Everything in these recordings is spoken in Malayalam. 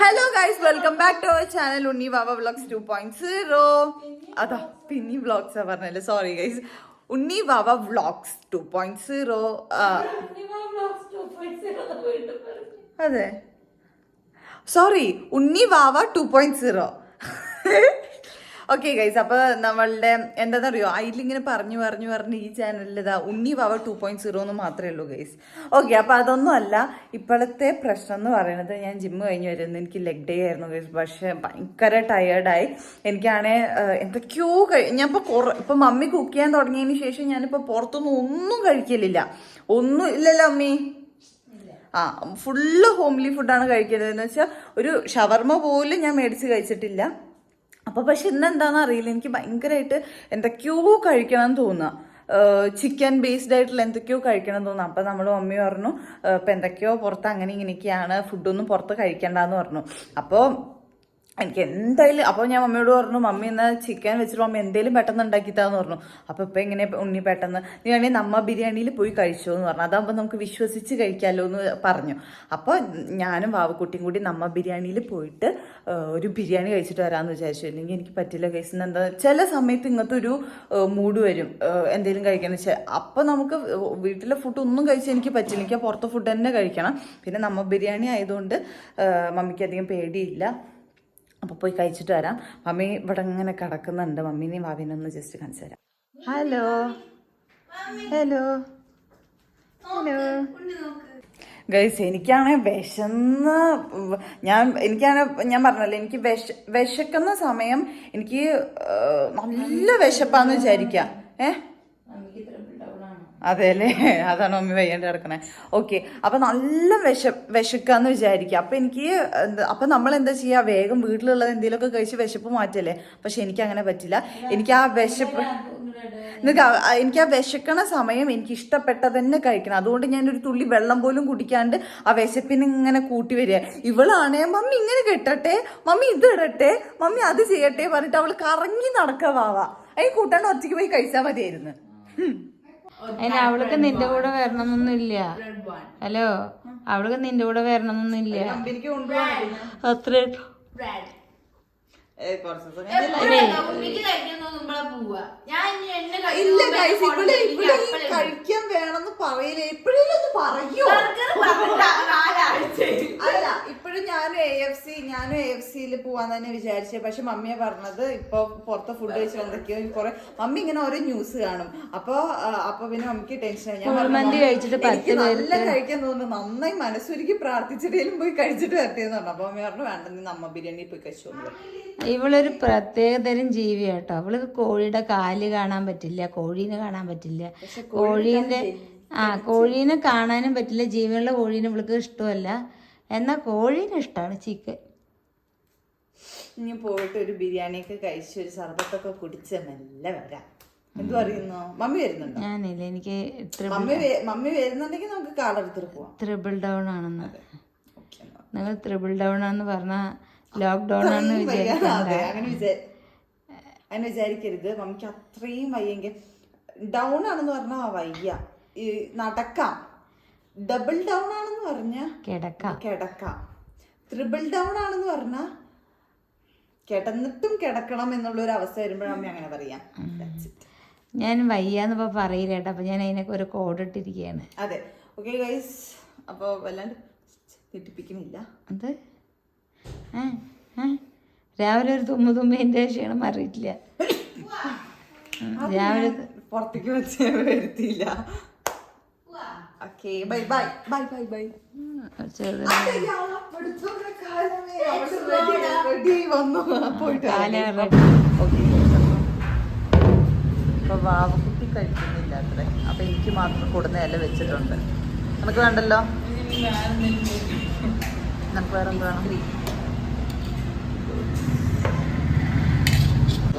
Hello guys welcome back to our channel Unni Vava vlogs two point zero അതാ പിന്നി വ്ളോഗ്സാ പറഞ്ഞല്ലേ sorry guys Unni Vava vlogs two point zero അതെ. Sorry Unni Vava two point zero okay guys അപ്പോൾ നമ്മളുടെ എന്താണെന്നറിയോ അതിലിങ്ങനെ പറഞ്ഞു പറഞ്ഞു പറഞ്ഞ് ഈ ചാനലിൽ ഇതാ ഉണ്ണി വാവ ടു പോയിന്റ് സീറോ എന്ന് മാത്രമേ ഉള്ളൂ ഗൈസ് ഓക്കെ അപ്പോൾ അതൊന്നും അല്ല ഇപ്പോഴത്തെ പ്രശ്നം എന്ന് പറയുന്നത് ഞാൻ ജിമ്മ് കഴിഞ്ഞ് വരുന്നത് എനിക്ക് ലെഗ് ഡേ ആയിരുന്നു ഗൈസ് പക്ഷേ ഭയങ്കര ടയേർഡായി എനിക്കാണേ എന്തൊക്കെയോ കഴി ഞാൻ ഇപ്പോൾ കുറ ഇപ്പോൾ മമ്മി കുക്ക് ചെയ്യാൻ തുടങ്ങിയതിന് ശേഷം ഞാനിപ്പോൾ പുറത്തൊന്നും ഒന്നും കഴിക്കലില്ല. ഒന്നും ഇല്ലല്ലോ അമ്മി? ആ ഫുള്ള് ഹോംലി ഫുഡാണ് കഴിക്കുന്നത് എന്ന് വെച്ചാൽ ഒരു ഷവർമ പോലും ഞാൻ മേടിച്ച് കഴിച്ചിട്ടില്ല. അപ്പോൾ പക്ഷെ ഇന്ന് എന്താണെന്ന് അറിയില്ല. എനിക്ക് ഭയങ്കരമായിട്ട് എന്തൊക്കെയോ കഴിക്കണം എന്ന് തോന്നുക ചിക്കൻ ബേസ്ഡ് ആയിട്ടുള്ള എന്തൊക്കെയോ കഴിക്കണം തോന്നുന്നു അപ്പം നമ്മൾ മമ്മി പറഞ്ഞു ഇപ്പം എന്തൊക്കെയോ പുറത്ത് അങ്ങനെ ഇങ്ങനെയൊക്കെയാണ്. ഫുഡൊന്നും പുറത്ത് കഴിക്കേണ്ടെന്ന് പറഞ്ഞു. അപ്പോൾ എനിക്ക് എന്തായാലും അപ്പോൾ ഞാൻ മമ്മിയോട് പറഞ്ഞു മമ്മി എന്നാ ചിക്കൻ വെച്ചിട്ട് മമ്മി എന്തെങ്കിലും പെട്ടെന്ന് ഉണ്ടാക്കിത്താന്ന് പറഞ്ഞു. അപ്പോൾ ഇപ്പൊ എങ്ങനെ ഉണ്ണി പെട്ടെന്ന് നീ വേണമെങ്കിൽ നമ്മ ബിരിയാണിയിൽ പോയി കഴിച്ചോ എന്ന് പറഞ്ഞു. അതാകുമ്പോൾ നമുക്ക് വിശ്വസിച്ച് കഴിക്കാമല്ലോ എന്ന് പറഞ്ഞു. അപ്പോൾ ഞാനും വാവക്കുട്ടിയും കൂടി നമ്മ ബിരിയാണിയിൽ പോയിട്ട് ഒരു ബിരിയാണി കഴിച്ചിട്ട് വരാമെന്ന് വിചാരിച്ചു. അല്ലെങ്കിൽ എനിക്ക് പറ്റില്ല കഴിച്ചത് എന്താ ചില സമയത്ത് ഇങ്ങനത്തെ ഒരു മൂഡ് വരും. എന്തെങ്കിലും കഴിക്കണം വെച്ചാൽ അപ്പോൾ നമുക്ക് വീട്ടിലെ ഫുഡ് ഒന്നും കഴിച്ചാൽ എനിക്ക് പറ്റില്ല. എനിക്ക് പുറത്തെ ഫുഡ് തന്നെ കഴിക്കണം. പിന്നെ നമ്മ ബിരിയാണി ആയതുകൊണ്ട് മമ്മിക്ക് അധികം പേടിയില്ല. അപ്പോൾ പോയി കഴിച്ചിട്ട് വരാം. മമ്മി ഇവിടെ ഇങ്ങനെ കിടക്കുന്നുണ്ട്. മമ്മീനെയും ഭാവിനെ ഒന്ന് ജസ്റ്റ് കാണിച്ചു തരാം. ഹലോ ഹലോ ഹലോ ഗൈസ് എനിക്കാണെ വിശന്ന് ഞാൻ എനിക്കാണ് ഞാൻ പറഞ്ഞല്ലോ എനിക്ക് വിശ വിശക്കുന്ന സമയം എനിക്ക് നല്ല വിശപ്പാന്ന് വിചാരിക്കാം. ഏ അതെ അല്ലേ അതാണ് മമ്മി വയ്യാണ്ട് കിടക്കണേ ഓക്കെ അപ്പൊ നല്ല വിശ വിശക്കാന്ന് വിചാരിക്കുക. അപ്പൊ എനിക്ക് അപ്പൊ നമ്മൾ എന്താ ചെയ്യുക വേഗം വീട്ടിലുള്ളത് എന്തെങ്കിലുമൊക്കെ കഴിച്ച് വിശപ്പ് മാറ്റല്ലേ? പക്ഷെ എനിക്ക് അങ്ങനെ പറ്റില്ല. എനിക്ക് ആ വിശപ്പ് എനിക്ക് ആ വിശക്കണ സമയം എനിക്ക് ഇഷ്ടപ്പെട്ട തന്നെ കഴിക്കണം. അതുകൊണ്ട് ഞാൻ ഒരു തുള്ളി വെള്ളം പോലും കുടിക്കാണ്ട് ആ വിശപ്പിന് ഇങ്ങനെ കൂട്ടി വരിക. ഇവളാണേ മമ്മി ഇങ്ങനെ കെട്ടട്ടെ? മമ്മി ഇത് ഇടട്ടെ? മമ്മി അത് ചെയ്യട്ടെ? പറഞ്ഞിട്ട് അവൾ കറങ്ങി നടക്കവാവാ അതിന് കൂട്ടാണ്ട് ഒറ്റയ്ക്ക് പോയി കഴിച്ചാൽ മതിയായിരുന്നു. അതിന് അവൾക്ക് നിന്റെ കൂടെ വരണമെന്നൊന്നുമില്ല. ഹലോ? അവൾക്ക് നിന്റെ കൂടെ വരണമെന്നൊന്നുമില്ല. അത്ര. കഴിക്കാൻ വേണമെന്ന് പറയില്ല എപ്പോഴെങ്കിലും ഒന്ന് പറയൂ? അല്ല ഇപ്പോഴും ഞാനും എ എഫ് സി ഞാനും എ എഫ് സിയിൽ പോവാൻ തന്നെ വിചാരിച്ചേ. പക്ഷെ മമ്മിയെ പറഞ്ഞത് ഇപ്പൊ പുറത്തെ ഫുഡ് കഴിച്ച് എന്തൊക്കെയോ കുറെ മമ്മി ഇങ്ങനെ ഓരോ ന്യൂസ് കാണും. അപ്പൊ അപ്പൊ പിന്നെ മമ്മിക്ക് ടെൻഷൻ ഞാൻ പറഞ്ഞു, കുഴിമന്തി "മമ്മി, കഴിച്ചിട്ട് എനിക്ക് നല്ല കഴിക്കാൻ തോന്നുന്നു. നന്നായി മനസ്സൊരുക്കി പ്രാർത്ഥിച്ചിട്ടേലും പോയി കഴിച്ചിട്ട് വരട്ടേന്ന് പറഞ്ഞു. അപ്പൊ മമ്മി പറഞ്ഞു വേണ്ട നീ നമ്മ ബിരിയാണി പോയി കഴിച്ചു. ഇവളൊരു പ്രത്യേകതരം ജീവി കേട്ടോ അവൾ കോഴിയുടെ കാൽ കാണാൻ പറ്റില്ല കോഴീനെ കാണാൻ പറ്റില്ല. കോഴീന്റെ ആ കോഴീനെ കാണാനും പറ്റില്ല. ജീവനുള്ള കോഴീനെ ഇവൾക്ക് ഇഷ്ടമല്ല. എന്നാൽ കോഴീനെ ഇഷ്ടമാണ് ചിക്കൻ ഇനി പോയിട്ട് ഒരു ബിരിയാണിയൊക്കെ കഴിച്ച് ഒരു സർബത്തൊക്കെ കുടിച്ച് നല്ല വരാം. എന്തു പറയുന്നു? മമ്മി വരുന്നുണ്ടോ? ഞാനില്ല എനിക്ക് മമ്മി മമ്മി വരുന്നുണ്ടെങ്കിൽ നമുക്ക് കാലെടുത്തിട്ട് പോവാം. ത്രിബിൾ ഡൗൺ ആണെന്ന്. നിങ്ങൾ ത്രിബിൾ ഡൗൺ ആണെന്ന് പറഞ്ഞാൽ ലോക്ക്ഡൗൺ ആണ് അങ്ങനെ വിചാ അങ്ങനെ വിചാരിക്കരുത്. മമ്മിക്ക് അത്രയും വയ്യെങ്കിൽ ഡൗൺ ആണെന്ന് പറഞ്ഞാൽ വയ്യ. ഈ നടക്കാം. ഡബിൾ ഡൗൺ ആണെന്ന് പറഞ്ഞാൽ കിടക്കാം. കിടക്കാം. ത്രിബിൾ ഡൗൺ ആണെന്ന് പറഞ്ഞാൽ കിടന്നിട്ടും കിടക്കണം എന്നുള്ള ഒരു അവസ്ഥ വരുമ്പോഴാണ് അമ്മ അങ്ങനെ പറയാം. ഞാൻ വയ്യാന്നിപ്പോ പറയില്ല കേട്ടോ. അപ്പൊ ഞാൻ അതിനൊക്കെ ഒരു കോഡ് ഇട്ടിരിക്കുകയാണ് അതെ. ഓക്കെ ഗൈസ് അപ്പോൾ വല്ലാണ്ട് തെറ്റിപ്പിക്കുന്നില്ല അത് രാവിലെ ഒരു തുമ്മ തുമ്മേന്റെ ക്ഷീണം മാറിയിട്ടില്ല. രാവിലെ പുറത്തേക്ക് വെച്ച് വരുത്തിയില്ല. Okay bye bye bye bye bye ചെറുത്. റെഡി വന്നു. പോയിട്ട് കാല ഓക്കെ ഇപ്പൊ വാവക്കുട്ടി കഴിക്കുന്നില്ല അത്രേ. അപ്പൊ എനിക്ക് മാത്രം കൊടുന്നതല്ല വെച്ചിട്ടുണ്ട്. നമുക്ക് വേണ്ടല്ലോ? നമുക്ക് വേറെ എന്ത് വേണം?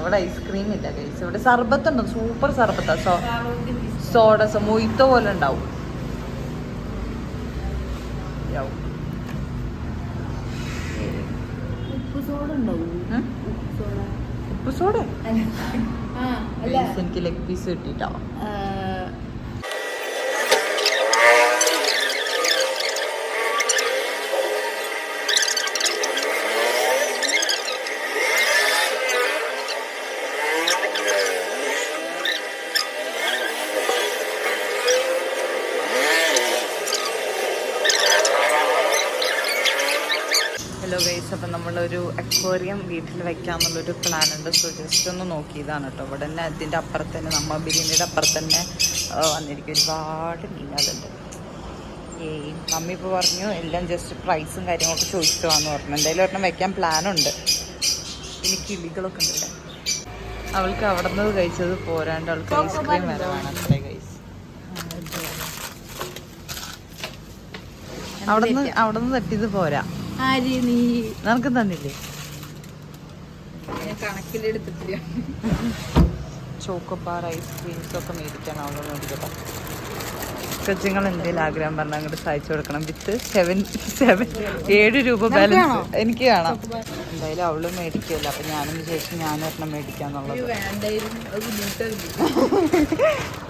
ഇവിടെ ഐസ്ക്രീം ഇല്ല ഗൈസ് ഇവിടെ സർബത്ത് ഉണ്ട്. സൂപ്പർ സർബത്താ. സോ സോഡ മൊയ്ത്ത പോലെ ഉണ്ടാവും? ഉപ്പ് സോഡ എനിക്ക് ലെഗ് പീസ് കിട്ടിട്ടോ ഹലോ ഗൈസ് അപ്പം നമ്മളൊരു അക്വേറിയം വീട്ടിൽ വെക്കാമെന്നുള്ളൊരു പ്ലാൻ ഉണ്ട് സോ ജസ്റ്റ് ഒന്ന് നോക്കിയതാണ് കേട്ടോ. ഇവിടെ തന്നെ അതിന്റെ അപ്പുറത്ത് തന്നെ നമ്മ ബിരിയാണിയുടെ അപ്പുറത്ത് തന്നെ വന്നിരിക്കും. ഒരുപാട് മീനുകളുണ്ട്. ഏ മമ്മി ഇപ്പോൾ പറഞ്ഞു എല്ലാം ജസ്റ്റ് പ്രൈസും കാര്യങ്ങളൊക്കെ ചോദിച്ചിട്ട് വന്നു പറഞ്ഞു. എന്തായാലും ഒരെണ്ണം വെക്കാൻ പ്ലാനുണ്ട് പിന്നെ കിളികളൊക്കെ ഉണ്ട് ഇവിടെ. അവൾക്ക് അവിടെ നിന്ന് കഴിച്ചത് പോരാണ്ട് അവൾക്ക് ഐസ്ക്രീം വരെ വേണം അത്രേ ഗൈസ് അവിടെ നിന്ന് അവിടെ നിന്ന് തട്ടിയത് പോരാ. ആര് നീ? നിനക്ക് തന്നില്ലേ? കണക്കിലെടുത്തിട്ടില്ല. ചോക്കോബാർ ഐസ്ക്രീംസ് ഒക്കെ മേടിക്കാൻ അവൾ മേടിക്കട്ടെ കൊച്ചുങ്ങൾ എന്തെങ്കിലും ആഗ്രഹം പറഞ്ഞാൽ അങ്ങോട്ട് സഹായിച്ചു കൊടുക്കണം. വിത്ത് സെവൻ സെവൻ ഏഴ് രൂപ ബാലൻസ് എനിക്ക് കാണാം എന്തായാലും അവൾ മേടിക്കുമല്ലോ അപ്പൊ ഞാനും വിചാരിച്ചു ഞാനൊരെണ്ണം മേടിക്കാന്നുള്ളത്.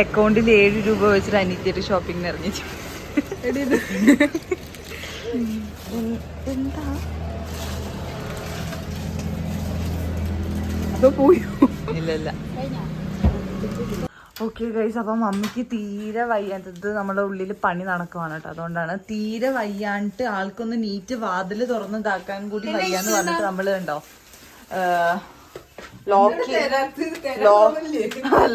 അക്കൗണ്ടിൽ ഏഴ് രൂപ വെച്ചിട്ട് അനിയത്തിയുടെ ഷോപ്പിംഗ് ഇറങ്ങിച്ചു. എന്താ? അപ്പൊ പോയോ? ഇല്ലല്ല ഇല്ല. ഓക്കെ ഗൈസ് അപ്പം മമ്മിക്ക് തീരെ വയ്യാത്തത് നമ്മുടെ ഉള്ളിൽ പണി നടക്കുവാണ് കേട്ടോ. അതുകൊണ്ടാണ് തീരെ വയ്യാണ്ട് ആൾക്കൊന്ന് നീറ്റ് വാതിൽ തുറന്ന് ഇതാക്കാൻ കൂടി വയ്യാന്ന് പറഞ്ഞിട്ട് നമ്മൾ കണ്ടോ? ലോക്ക്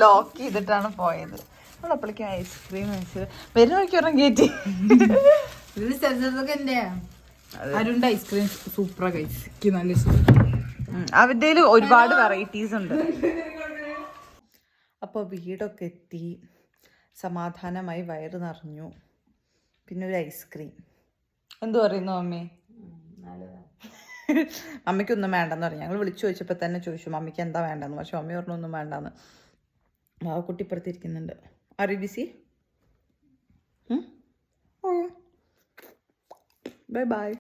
ലോക്ക് ചെയ്തിട്ടാണ് പോയത്. നമ്മൾ അപ്പോഴേക്കും ഐസ്ക്രീം കഴിച്ചത് വരുന്ന വഴിക്ക് ഒരെണ്ണം കയറ്റി അരുണ്ട് ഐസ്ക്രീം സൂപ്പറാ കഴിച്ചു നല്ല അവരുടെ ഒരുപാട് വെറൈറ്റീസ് ഉണ്ട്. അപ്പോൾ വീടൊക്കെ എത്തി. സമാധാനമായി വയറ് നിറഞ്ഞു. പിന്നെ ഒരു ഐസ്ക്രീം എന്തു പറയുന്നു മമ്മി മമ്മിക്കൊന്നും വേണ്ടെന്ന് പറഞ്ഞു. ഞങ്ങൾ വിളിച്ചു ചോദിച്ചപ്പോൾ തന്നെ ചോദിച്ചു മമ്മിക്ക് എന്താ വേണ്ടെന്ന്? പക്ഷെ മമ്മി പറഞ്ഞു ഒന്നും വേണ്ടെന്ന്. ആ കുട്ടി ഇപ്പുറത്തിരിക്കുന്നുണ്ട്. അറി ബിസി? Bye bye.